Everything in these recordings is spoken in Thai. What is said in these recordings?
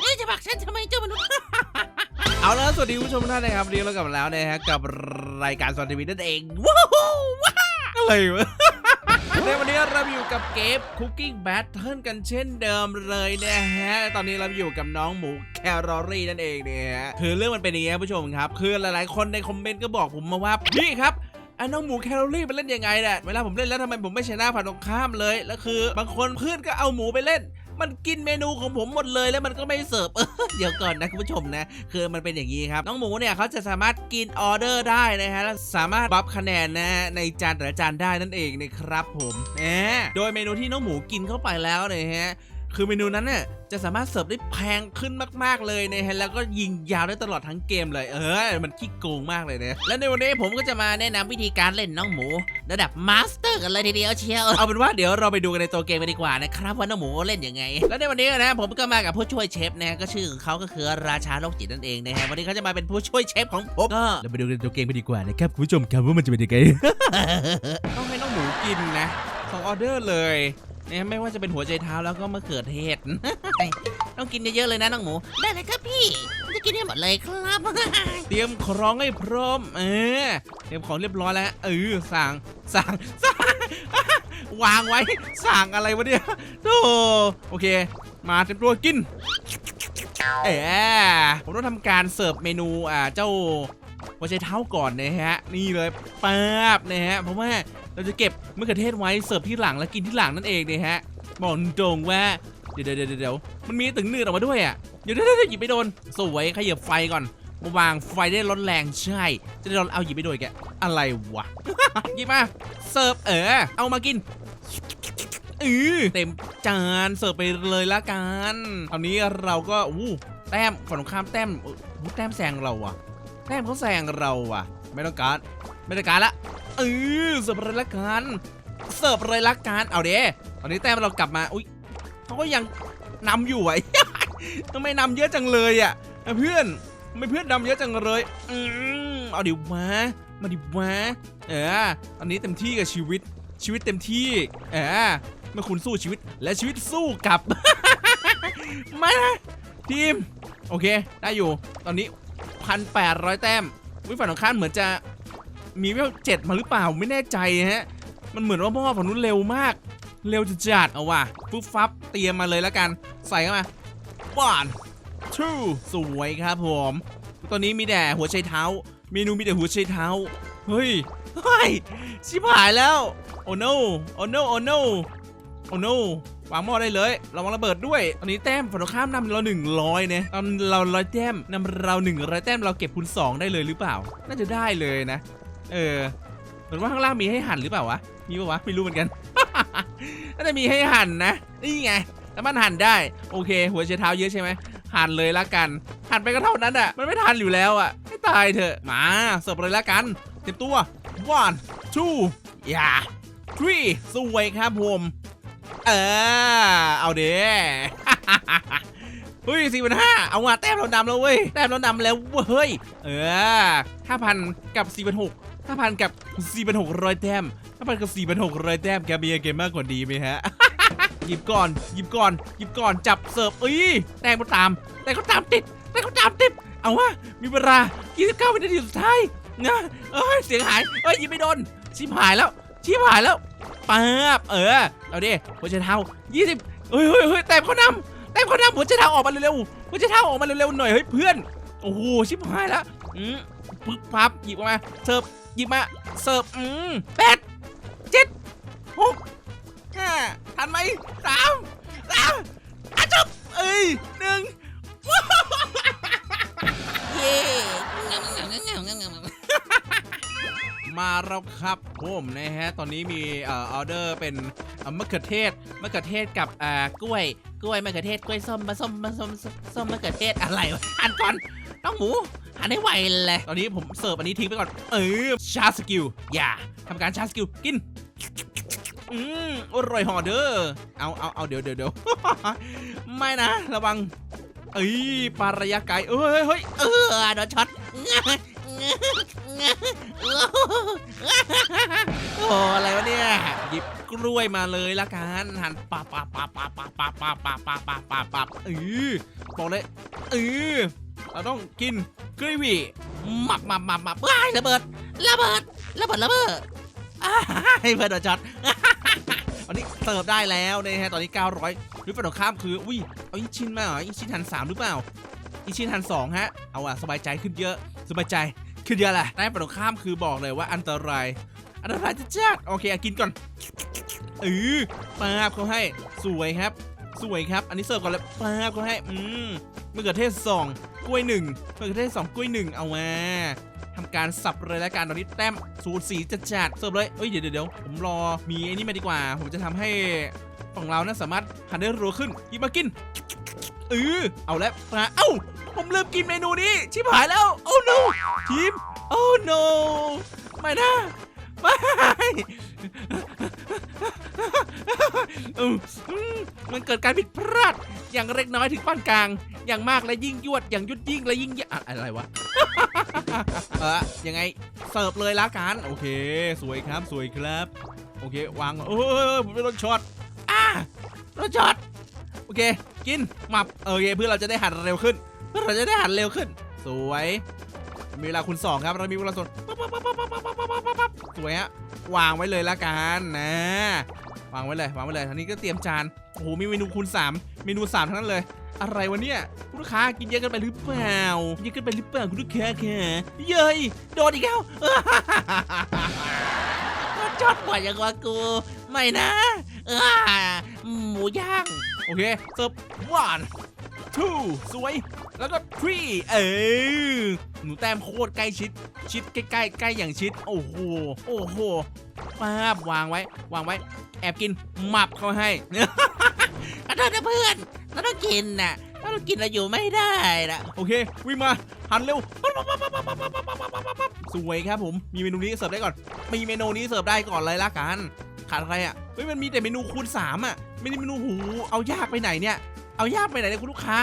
เฮ้ยจะบักฉันทำไมเจ้ามนุษย์ เอาแล้วสวัสดีคุณผู้ชมทุกท่านนะครับวันนี้เรากลับมาแล้วนะฮะกับรายการสอนทีวีนั่นเองว้าวว้าวอะไรวะ ในวันนี้เราอยู่กับเกม Cooking Battle กันเช่นเดิมเลยนะฮะ ตอนนี้เราอยู่กับน้องหมูแครอรี่นั่นเองเนี่ยฮะคือเรื่องมันเป็นอย่างนี้ครับผู้ชมครับ คือหลายๆ คนในคอมเมนต์ก็บอกผมมาว่าพี่ครับไอ้น้องหมูแครอรี่มันเล่นยังไงเนี่ยเวลาผมเล่นแล้วทำไมผมไม่ชนะผ่านตรงข้ามเลย แล้วคือบางคนเพื่อนก็เอาหมูไปเล่น มันกินเมนูของผมหมดเลยแล้วมันก็ไม่เสิร์ฟเดี๋ยวก่อนนะคุณผู้ชมนะ คือมันเป็นอย่างนี้ครับ น้องหมูเนี่ยเขาจะสามารถกินออเดอร์ได้นะฮะแล้วสามารถบัฟคะแนนนะฮะในจานแต่ละจานได้นั่นเองนะครับผมแหมโดยเมนูที่น้องหมูกินเข้าไปแล้วเนี่ยฮะ คือเมนูนั้นเนี่ยจะสามารถเสิร์ฟได้แพงขึ้นมาก ๆ เลยนะฮะแล้วก็ยิงยาวได้ตลอดทั้งเกมเลย เออ มันขี้โกงมากเลยนะและในวันนี้ผมก็จะมาแนะนำวิธีการเล่นน้องหมู ระดับมาสเตอร์กันเลยทีเดียวเชียวเอาเป็นว่าเดี๋ยวเราไปดูกันในตัวเกมกันดีกว่านะครับว่าน้องหมูเล่นยังไง และในวันนี้นะผมก็มากับผู้ช่วยเชฟนะก็ชื่อของเขาก็คือราชาโรคจิตนั่นเองนะฮะวันนี้เขาจะมาเป็นผู้ช่วยเชฟของผมก็เราไปดูกันในตัวเกมกันดีกว่านะครับคุณผู้ชมครับว่ามันจะเป็นยังไงต้องให้น้องหมูกินนะสองออเดอร์เลย เนี่ยไม่ว่าจะเป็นหัวใจเท้าแล้วก็มะเขือเทศ ต้องกินเยอะๆเลยนะน้องหมู ได้เลยครับพี่ผมจะกินได้หมดเลยครับ เตรียมของให้พร้อม เออเตรียมของเรียบร้อยแล้ว เออสั่งสั่งสั่งวางไว้สั่งอะไรวะเนี่ยโธ่โอเค มาเตรียมตัวกิน เอ๋ผมต้องทำการเสิร์ฟเมนูอ่าเจ้า หัวใจเท้าก่อนนะฮะ นี่เลยป๊าบนะฮะ เพราะว่าเราจะเก็บมะเขือเทศไว้เสิร์ฟที่หลังแล้วกินที่หลังนั่นเองนะฮะบอกตรงว่าเดี๋ยวเดี๋ยวเดี๋ยวเดี๋ยวมันมีตึงหนืดอออกมาด้วยอะเดี๋ยวเดี๋ยวเดี๋ยวหยิบไปโดน สวยขยับไฟก่อนมาวางไฟได้ร้อนแรงใช่ จะได้ร้อนเอาหยิบไปโดนแกอะไรวะหยิบมาเสิร์ฟเออเอามากินเออเต็มจานเสิร์ฟไปเลยละกันตอนนี้เราก็อู้แต้มฝั่งตรงข้ามแต้มแต้มแซงเราอะ แต้มเขาแซงเราอะไม่ต้องการ ไม่ต้องการละเออเสิร์ฟเลยละกันเสิร์ฟเลยละกันเอาเด้ตอนนี้แต้มเรากลับมาอุ้ยเขาก็ยังนำอยู่ไอ้ทำไมนำเยอะจังเลยอะเพื่อนไม่เพื่อนดำเยอะจังเลยอืมเอาดิวะมาดิวะเออตอนนี้เต็มที่กับชีวิตชีวิตเต็มที่เออเมื่อคุณสู้ชีวิตและชีวิตสู้กลับมาทีมโอเค ได้อยู่ ตอนนี้ พันแปดร้อยแต้มวิฝั่งของข้าเหมือนจะมีเวลเจ็ดมาหรือเปล่าไม่แน่ใจฮะ มันเหมือนว่าพ่อฝั่งนู้นเร็วมาก เร็วจัดเอาว่ะฟุบฟับเตรียมมาเลยแล้วกัน ใส่เข้ามาบ้านทูสวยครับผม ตอนนี้มีแต่หัวไชเท้า เมนูมีแต่หัวไชเท้า เฮ้ยเฮ้ยชิบหายแล้ว โอ้ no โอ้ no โอ้ no โอ้ no วางหม้อได้เลย เระวังระเบิดด้วย ตอนนี้แต้มฝั่งตรงข้ามนำเราหนึ่งร้อยเนี่ยตอนเราร้อยแต้มนำเราหนึ่งร้อยแต้มเราเก็บคูณสองได้เลยหรือเปล่า น่าจะได้เลยนะ เออเหมือนว่าข้างล่างมีให้หั่นหรือเปล่าวะ มีปะวะ ไม่รู้เหมือนกัน น่าจะมีให้หั่นนะ นี่ไงแล้วมันหั่นได้ โอเค หัวไชเท้าเยอะใช่ไหมหั่นเลยละกัน หั่นไปก็เท่านั้นอะ มันไม่ทันอยู่แล้วอะ ให้ตายเถอะ มาเสิร์ฟเลยละกัน เต็มตัว one two อย่า three สวยครับผม เออ เอาเด้ เฮ้ยสี่พันห้าเอาว่ะแต้มเราดำแล้วเว้ย แต้มเราดำแล้วเว้ย เออห้าพันกับสี่พันหกห้าพันกับสี่พันหกร้อยแต้มห้าพันกับสี่พันหกร้อยแต้มแกมีเกมมากกว่าดีไหมฮะหยิบก่อนหยิบก่อนหยิบก่อนจับเสิร์ฟเอ้ยแต้มก็ตาม แต่ก็ตามติด แต่ก็ตามติด เอาวะมีเวลา29วินาทีสุดท้ายนะเอ้ยเสียงหายเอ้ยยิบไม่โดนชิบหายแล้ว ชิบหายแล้วป๊าบเออ เอาดิหัวใจเท้า20เฮ้ยเฮ้ยเฮ้ยแต้มเขานำแต้มเขานำหัวใจเท้าออกมาเร็วๆหัวใจเท้าออกมาเร็วๆหน่อยเฮ้ยเพื่อน โอ้โหชิบหายแล้วอืมปึ๊บปั๊บหยิบออกมาเสิร์ฟหยิบมาเสิร์ฟอืมแปดเจ็ดหกห้าทันไหมสามสามอะจบเอ้ยหนึ่งเย้งา มามงามงามงามมาแล้วครับผมนะฮะตอนนี้มีเอ่อออเดอร์เป็นมะเขือเทศมะเขือเทศกับอ่ากล้วย กล้วยมะเขือเทศกล้วยส้มมะส้มมะส้มส้มมะเขือเทศอะไรวะอ่านก่อนน้องหมูอ่านให้ไวเลยตอนนี้ผมเสิร์ฟอันนี้ทิ้งไปก่อนเออชาร์จสกิลอย่าทำการชาร์จสกิลกินอืมอร่อยห่อเด้อเอาเอาเอาเดี๋ยวเดี๋ยวเดี๋ยวไม่นะ ระวังเอ้ยปาระยะไกลเอ้ยเฮ้ยเออโดนช็อต โอ้อะไรวะเนี่ยหยิบกล้วยมาเลยละกันหั่นปับปับปับปับปับปับปับปับปับปับปับปับเออบอกเลยเออเราต้องกินกรีวีหมับหมับหมับหมับว้ายระเบิดระเบิดระเบิดระเบิดอ้เพื่อนโดนช็อตอันนี้เสิร์ฟได้แล้วนะฮะตอนนี้ 900หรือฝั่งตรงข้ามคืออุ้ยเอาอิชินมาเหรออิชินหันสามหรือเปล่าอิชินหันสองฮะเอาอะสบายใจขึ้นเยอะสบายใจ ขึ้นเยอะแหละแต่ฝั่งตรงข้ามคือบอกเลยว่าอันตราย อันตรายจัดๆโอเคอะกินก่อนเออปาบเขาให้สวยครับ สวยครับ อันนี้เสิร์ฟก่อนเลยปาบเขาให้อืมมะเขือเทศสองกล้วยหนึ่งมะเขือเทศสองกล้วยหนึ่งเอามาทำการสับเลยแล้วกันตอนนี้แต้มสูตรสีจัดจัดเสิร์ฟเลยเอ้ยเดี๋ยวเดี๋ยวผมรอมีไอ้นี่มาดีกว่า ผมจะทำให้ฝั่งเรานะสามารถหันได้รัวขึ้นหยิบมากินเออเอาแล้วปลาเอ้า ผมลืมกินเมนูนี้ ชิบหายแล้ว โอ้ no ทีมโอ้ no ไม่นะไม่อืมอืมมันเกิดการผิดพลาด อย่างเล็กน้อยถึงปานกลาง อย่างมากและยิ่งยวด อย่างยุดยิ่งและยิ่งยะอะอะไรวะ เออยังไง เสิร์ฟเลยละกัน โอเค สวยครับ สวยครับ โอเค วางโอ้ยผมเป็นรถช็อตอ่ารถช็อต โอเค กินหมับ โอเค เพื่อเราจะได้หันเร็วขึ้น เราจะได้หันเร็วขึ้น สวย มีเวลาคุณสองครับ เรามีเวลาส่วนสวยฮะ วางไว้เลยละกันนะ วางไว้เลยวางไว้เลยทันนี้ก็เตรียมจาน โอ้โห มีเมนูคูณ3เมนู3ทั้งนั้นเลย อะไรวะเนี่ยคุณลูกค้ากินเยอะกันไปหรือเปล่า เยอะกันไปหรือเปล่าคุณลูกค้าแค่เย้ยโดนอีกแล้วก็จอดกว่าอย่างว่ากู ไม่นะหมูย่าง โอเคเสิร์ฟหวาน 2 สวย แล้วก็ 3 เออ หนูแต้มโคตรใกล้ชิด ชิดใกล้ใกล้ใกล้อย่างชิด โอ้โห โอ้โหป้าบวางไว้ วางไว้ แอบกินหมับเขาให้กระโดดนะเพื่อนเราต้องกินน่ะเราต้อกินเราอยู่ไม่ได้นะโอเค วิ่งมา หันเร็ว สวยครับผม มีเมนูนี้เสิร์ฟได้ก่อน มีเมนูนี้เสิร์ฟได้ก่อนเลยละกันขาดอะไรอะ เฮ้ยมันมีแต่เมนูคูณ3อะไม่ได้เมนูหูเอายากไปไหนเนี่ย เอายากไปไหนเนี่ยคุณลูกค้า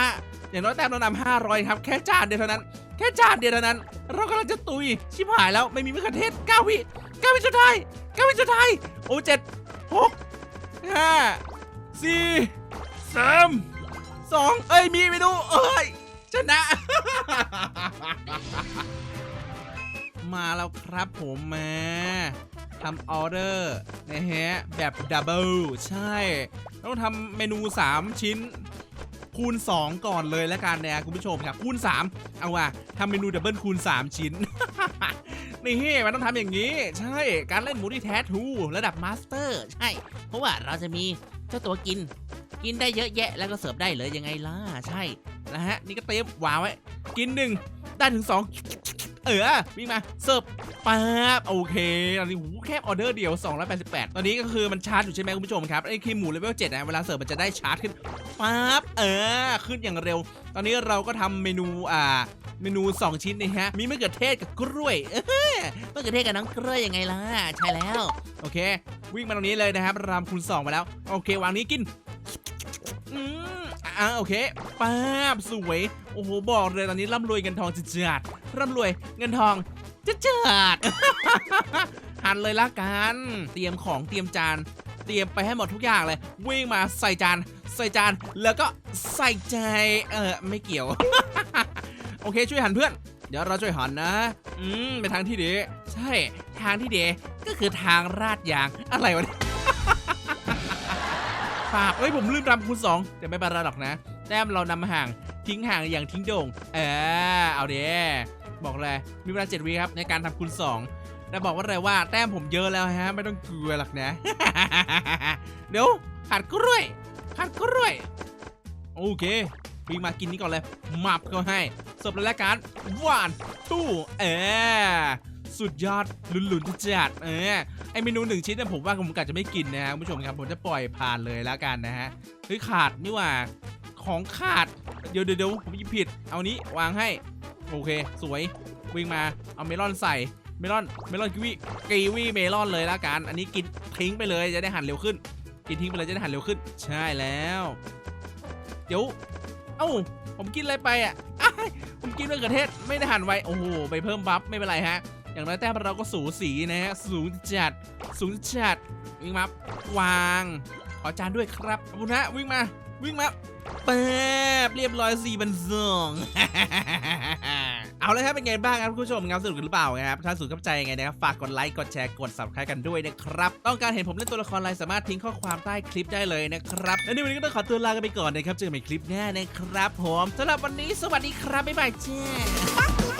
อย่างน้อยแต้มเรานำ500ครับ แค่จานเดียวเท่านั้น แค่จานเดียวเท่านั้น เรากำลังจะตุย ชิบหายแล้วไม่มีมะเขือเทศ9วิ9วิสุดท้าย9วิสุดท้ายโอ้เจ็ดหกห้าสี่สามสองเอ้ยมีเมนูเอ้ยชนะ มาแล้วครับผมแมาทำออเดอร์นะฮะแบบดับเบิลใช่ ต้องทำเมนู 3 ชิ้น คูณ 2 ก่อนเลยแล้วกันนะคุณผู้ชมครับคูณ 3 เอาว่ะทำเมนูดับเบิลคูณ 3 ชิ้น นี่มันต้องทำอย่างนี้ ใช่การเล่นมูดี้แททูระดับมาสเตอร์ใช่ เพราะว่าเราจะมีเจ้าตัวกิน กินได้เยอะแยะแล้วก็เสิร์ฟได้เลยยังไงล่ะ ใช่นะฮะนี่ก็เตรียมวางไว้ กินหนึ่งได้ถึง 2 เออวิ่งมาเสิร์ฟป๊าบโอเคตอนนี้หูแค่ออเดอร์เดียว 288 ตอนนี้ก็คือมันชาร์จอยู่ใช่ไหมคุณผู้ชมครับไอ้ครีมหมูเลเวล7นะเวลาเสิร์ฟมันจะได้ชาร์จขึ้นป๊าบเออขึ้นอย่างเร็ว ตอนนี้เราก็ทำเมนูอ่าเมนู 2 ชิ้นนี่ฮะ มีมะเขือเทศกับกล้วยเออมะเขือเทศกับน้องกล้วยยังไงล่ะ ใช่แล้ว โอเค วิ่งมาตรงนี้เลยนะครับ รามคูณ2มาแล้ว โอเควางนี้กิน อืม อ่าโอเคป้าบสวย โอ้โห บอกเลยตอนนี้ร่ำรวยเงินทองจัดๆร่ำรวยเงินทองจัดจัดหันเลยละกัน เตรียมของเตรียมจาน เตรียมไปให้หมดทุกอย่างเลย วิ่งมาใส่จาน ใส่จาน แล้วก็ใส่ใจ เออไม่เกี่ยว โอเคช่วยหันเพื่อน เดี๋ยวเราช่วยหันนะ อืมเป็นทางที่ดี ใช่ ทางที่ดี ก็คือทางราดยาง อะไรวะ เนี่ยฝากเอ้ยผมลืมรำคูณสองแต่ไม่เป็นไรหรอกนะ แต้มเรานำห่างทิ้งห่างอย่างทิ้งโด่งเออเอาเด้บอกเลยมีเวลาเจ็ดวิครับในการทำคูณสองแต่บอกว่าอะไรว่าแต้มผมเยอะแล้วฮะ ไม่ต้องกลัวหรอกนะ เดี๋ยวขาดกล้วยขาดกล้วยโอเควิ่งมากินนี่ก่อนเลยหมับก็ให้สิร์ฟเลยละกันหวานตู้เออ สุดยอดหลุนๆจัดเออไอเมนูหนึ่งชิ้นเนี่ยผมว่าผมกะจะไม่กินนะฮะคุณผู้ชมครับผมจะปล่อยผ่านเลยแล้วกันนะฮะเฮ้ยขาดนี่หว่าของขาดเดี๋ยวเดี๋ยวผมยิบผิด เอานี้วางให้โอเค สวยวิ่งมาเอาเมลอนใส่เมลอนเมลอนกิวีกีวีเมลอนเลยแล้วกัน อันนี้กินทิ้งไปเลยจะได้หั่นเร็วขึ้น กินทิ้งไปเลยจะได้หั่นเร็วขึ้น ใช่แล้ว เดี๋ยว เอ้าผมกินอะไรไปอะผมกินมะเขือเทศไม่ได้หั่นไว้โอ้โหไปเพิ่มบัฟไม่เป็นไรฮะ อย่างน้อยแต้มเราก็สูสีนะฮะสูงจัด สูงจัด วิ่งมาวาง ขอจานด้วยครับขอบคุณฮะวิ่งมา วิ่งมาแป๊บเรียบร้อยสี่บันสองเอาเลยครับเป็นไงบ้างครับคุณผู้ชมงานสนุกหรือเปล่าครับถ้าสุดเข้าใจยังไงนะครับฝากกดไลค์กดแชร์กด subscribe กันด้วยนะครับ ต้องการเห็นผมเล่นตัวละครอะไรสามารถทิ้งข้อความใต้คลิปได้เลยนะครับและในวันนี้ก็ต้องขอตัวลากันไปก่อนนะครับเจอกันใหม่คลิปหน้านะครับผมสำหรับวันนี้สวัสดีครับบ๊ายบายจ้า